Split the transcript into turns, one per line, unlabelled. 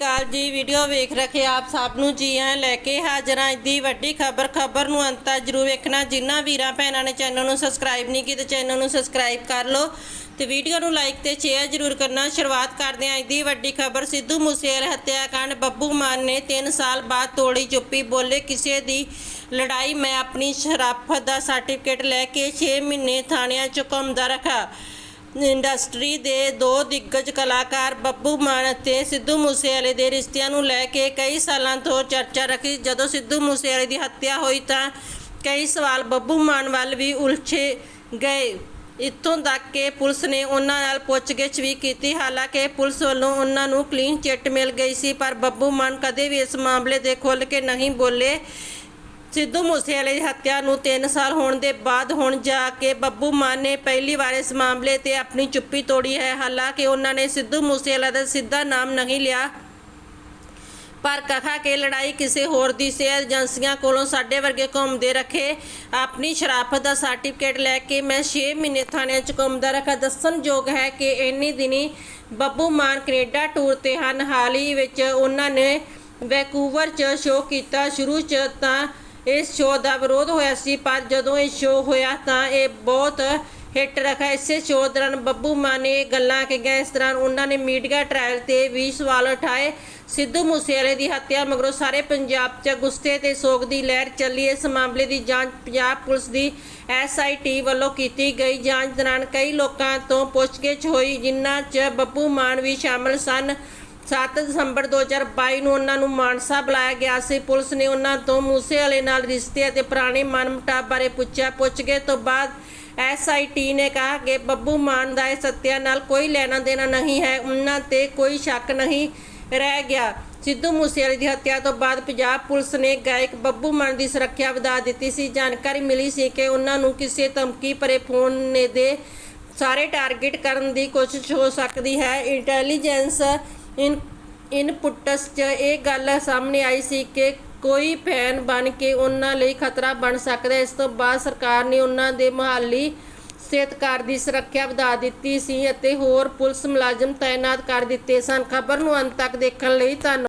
ਕਾਲ ਜੀ ਵੀਡੀਓ ਵੇਖ ਰਹੇ ਆਪ ਸਭ ਨੂੰ ਜੀ ਆਇਆਂ ਲੈ ਕੇ ਹਾਜ਼ਰ ਹਾਂ। ਅੱਜ ਦੀ ਵੱਡੀ ਖਬਰ ਖਬਰ ਨੂੰ ਅੰਤ ਤੱਕ ਜਰੂਰ ਵੇਖਣਾ। ਜਿਨ੍ਹਾਂ ਵੀਰਾਂ ਭੈਣਾਂ ਨੇ ਚੈਨਲ ਨੂੰ ਸਬਸਕ੍ਰਾਈਬ ਨਹੀਂ ਕੀਤਾ ਚੈਨਲ ਨੂੰ ਸਬਸਕ੍ਰਾਈਬ ਕਰ ਲਓ ਤੇ ਵੀਡੀਓ ਨੂੰ ਲਾਈਕ ਤੇ ਸ਼ੇਅਰ ਜਰੂਰ ਕਰਨਾ। ਸ਼ੁਰੂਆਤ ਕਰਦੇ ਹਾਂ। ਅੱਜ ਦੀ ਵੱਡੀ ਖਬਰ, ਸਿੱਧੂ ਮੂਸੇਵਾਲੇ ਹੱਤਿਆਕਾਂਡ, ਬੱਬੂ ਮਾਨ ਨੇ 3 ਸਾਲ ਬਾਅਦ ਤੋੜੀ ਚੁੱਪੀ, ਬੋਲੇ ਕਿਸੇ ਦੀ ਲੜਾਈ, ਮੈਂ ਆਪਣੀ ਸ਼ਰਾਫਤ ਦਾ ਸਰਟੀਫਿਕੇਟ ਲੈ ਕੇ 6 ਮਹੀਨੇ ਥਾਣਿਆਂ ਚ ਘੁੰਮਦਾ ਰੱਖਾ। ਇੰਡਸਟਰੀ ਦੇ ਦੋ ਦਿੱਗਜ ਕਲਾਕਾਰ ਬੱਬੂ ਮਾਨ ਅਤੇ ਸਿੱਧੂ ਮੂਸੇਵਾਲੇ ਦੇ ਰਿਸ਼ਤਿਆਂ ਨੂੰ ਲੈ ਕੇ ਕਈ ਸਾਲਾਂ ਤੋਂ ਚਰਚਾ ਰੱਖੀ। ਜਦੋਂ ਸਿੱਧੂ ਮੂਸੇਵਾਲੇ ਦੀ ਹੱਤਿਆ ਹੋਈ ਤਾਂ ਕਈ ਸਵਾਲ ਬੱਬੂ ਮਾਨ ਵੱਲ ਵੀ ਉਲਝੇ ਗਏ। ਇੱਥੋਂ ਤੱਕ ਕਿ ਪੁਲਿਸ ਨੇ ਉਹਨਾਂ ਨਾਲ ਪੁੱਛਗਿੱਛ ਵੀ ਕੀਤੀ। ਹਾਲਾਂਕਿ ਪੁਲਿਸ ਵੱਲੋਂ ਉਹਨਾਂ ਨੂੰ ਕਲੀਨ ਚਿੱਟ ਮਿਲ ਗਈ ਸੀ, ਪਰ ਬੱਬੂ ਮਾਨ ਕਦੇ ਵੀ ਇਸ ਮਾਮਲੇ ਦੇ ਖੁੱਲ੍ਹ ਕੇ ਨਹੀਂ ਬੋਲੇ। ਸਿੱਧੂ ਮੂਸੇਵਾਲੇ ਦੀ ਹੱਤਿਆ ਨੂੰ 3 ਸਾਲ ਹੋਣ ਦੇ ਬਾਅਦ ਹੁਣ ਜਾ ਕੇ ਬੱਬੂ ਮਾਨ ਨੇ ਪਹਿਲੀ ਵਾਰ ਇਸ ਮਾਮਲੇ ਤੇ ਆਪਣੀ ਚੁੱਪੀ ਤੋੜੀ ਹੈ। ਹਾਲਾਂਕਿ ਉਹਨਾਂ ਨੇ ਸਿੱਧੂ ਮੂਸੇਵਾਲਾ ਦਾ ਸਿੱਧਾ ਨਾਮ ਨਹੀਂ ਲਿਆ। ਪਰ ਕਹਾ ਕਿ ਲੜਾਈ ਕਿਸੇ ਹੋਰ ਦੀ ਸੀ ਏਜੰਸੀਆਂ ਕੋਲੋਂ ਸਾਡੇ ਵਰਗੇ ਘੁੰਮਦੇ ਰੱਖੇ। ਆਪਣੀ ਸ਼ਰਾਫਤ ਦਾ ਸਰਟੀਫਿਕੇਟ ਲੈ ਕੇ ਮੈਂ 6 ਮਹੀਨੇ ਥਾਣਿਆਂ 'ਚ ਘੁੰਮਦਾ ਰੱਖਾ ਦੱਸਣਯੋਗ ਹੈ ਕਿ ਇੰਨੀ ਦਿਨੀ ਬੱਬੂ ਮਾਨ ਕੈਨੇਡਾ ਟੂਰ ਤੇ ਹਨ। ਹਾਲ ਹੀ ਵਿੱਚ ਉਹਨਾਂ ਨੇ ਵੈਕੂਵਰ 'ਚ ਸ਼ੋਅ ਕੀਤਾ। ਸ਼ੁਰੂ 'ਚ ਤਾਂ ਇਸ ਸ਼ੋਅ ਦਾ ਵਿਰੋਧ ਹੋਇਆ ਸੀ, ਪਰ ਜਦੋਂ ਇਹ ਸ਼ੋਅ ਹੋਇਆ ਤਾਂ ਇਹ ਬਹੁਤ ਹਿੱਟ ਰਖਾ ਇਸੇ ਸ਼ੋਅ ਦੌਰਾਨ ਬੱਬੂ ਮਾਨ ਨੇ ਗੱਲਾਂ ਕਹੀਆਂ। ਇਸ ਦੌਰਾਨ ਉਹਨਾਂ ਨੇ ਮੀਡੀਆ ਟ੍ਰਾਇਲ ਤੇ ਵੀ ਸਵਾਲ ਉਠਾਏ। ਸਿੱਧੂ ਮੂਸੇਵਾਲੇ ਦੀ ਹੱਤਿਆ ਮਗਰੋਂ ਸਾਰੇ ਪੰਜਾਬ 'ਚ ਗੁੱਸੇ ਤੇ ਸੋਗ ਦੀ ਲਹਿਰ ਚੱਲੀ। ਇਸ ਮਾਮਲੇ ਦੀ ਜਾਂਚ ਪੰਜਾਬ ਪੁਲਿਸ ਦੀ ਐਸਆਈਟੀ ਵੱਲੋਂ ਕੀਤੀ ਗਈ। ਜਾਂਚ ਦੌਰਾਨ ਕਈ ਲੋਕਾਂ ਤੋਂ ਪੁੱਛਗਿੱਛ ਹੋਈ, ਜਿਨ੍ਹਾਂ 'ਚ ਬੱਬੂ ਮਾਨ ਵੀ ਸ਼ਾਮਲ ਸਨ। 7 ਦਸੰਬਰ 2022 ਨੂੰ ਉਹਨਾਂ ਨੂੰ ਮਾਨਸਾ ਬੁਲਾਇਆ ਗਿਆ ਸੀ। ਪੁਲਿਸ ਨੇ ਉਹਨਾਂ ਤੋਂ ਮੂਸੇਵਾਲੇ ਨਾਲ ਰਿਸ਼ਤੇ ਅਤੇ ਪੁਰਾਣੇ ਮਨਮੁਟਾਵ ਬਾਰੇ ਪੁੱਛਿਆ। ਪੁੱਛਗੇ ਤੋਂ ਬਾਅਦ ਐਸਆਈਟੀ ਨੇ ਕਿਹਾ ਕਿ ਬੱਬੂ ਮਾਨ ਦਾ ਇਸ ਹੱਤਿਆ ਨਾਲ ਕੋਈ ਲੈਣਾ ਦੇਣਾ ਨਹੀਂ ਹੈ। ਉਹਨਾਂ ਤੇ ਕੋਈ ਸ਼ੱਕ ਨਹੀਂ ਰਹਿ ਗਿਆ। ਸਿੱਧੂ ਮੂਸੇਵਾਲੇ ਦੀ ਹੱਤਿਆ ਤੋਂ ਬਾਅਦ ਪੰਜਾਬ ਪੁਲਿਸ ਨੇ ਗਾਇਕ ਬੱਬੂ ਮਾਨ ਦੀ ਸੁਰੱਖਿਆ ਵਧਾ ਦਿੱਤੀ ਸੀ। ਜਾਣਕਾਰੀ ਮਿਲੀ ਸੀ ਕਿ ਉਹਨਾਂ ਨੂੰ ਕਿਸੇ ਧਮਕੀ ਭਰੇ ਫੋਨ ਨੇ ਦੇ ਸਾਰੇ ਟਾਰਗੇਟ ਕਰਨ ਦੀ ਕੋਸ਼ਿਸ਼ ਹੋ ਸਕਦੀ ਹੈ। ਇੰਟੈਲੀਜੈਂਸ ਇਨ ਇਨਪੁਟਸ 'ਚ ਇਹ ਗੱਲ ਸਾਹਮਣੇ ਆਈ ਸੀ ਕਿ ਕੋਈ ਫੈਨ ਬਣ ਕੇ ਉਹਨਾਂ ਲਈ ਖਤਰਾ ਬਣ ਸਕਦਾ। ਇਸ ਤੋਂ ਬਾਅਦ ਸਰਕਾਰ ਨੇ ਉਹਨਾਂ ਦੇ ਮੁਹੱਲੀ ਸਿਹਤਕਾਰ ਦੀ ਸੁਰੱਖਿਆ ਵਧਾ ਦਿੱਤੀ ਸੀ ਅਤੇ ਹੋਰ ਪੁਲਿਸ ਮੁਲਾਜ਼ਮ ਤਾਇਨਾਤ ਕਰ ਦਿੱਤੇ ਸਨ। ਖਬਰ ਨੂੰ ਅੰਤ ਤੱਕ ਦੇਖਣ ਲਈ ਧੰਨਵਾਦ।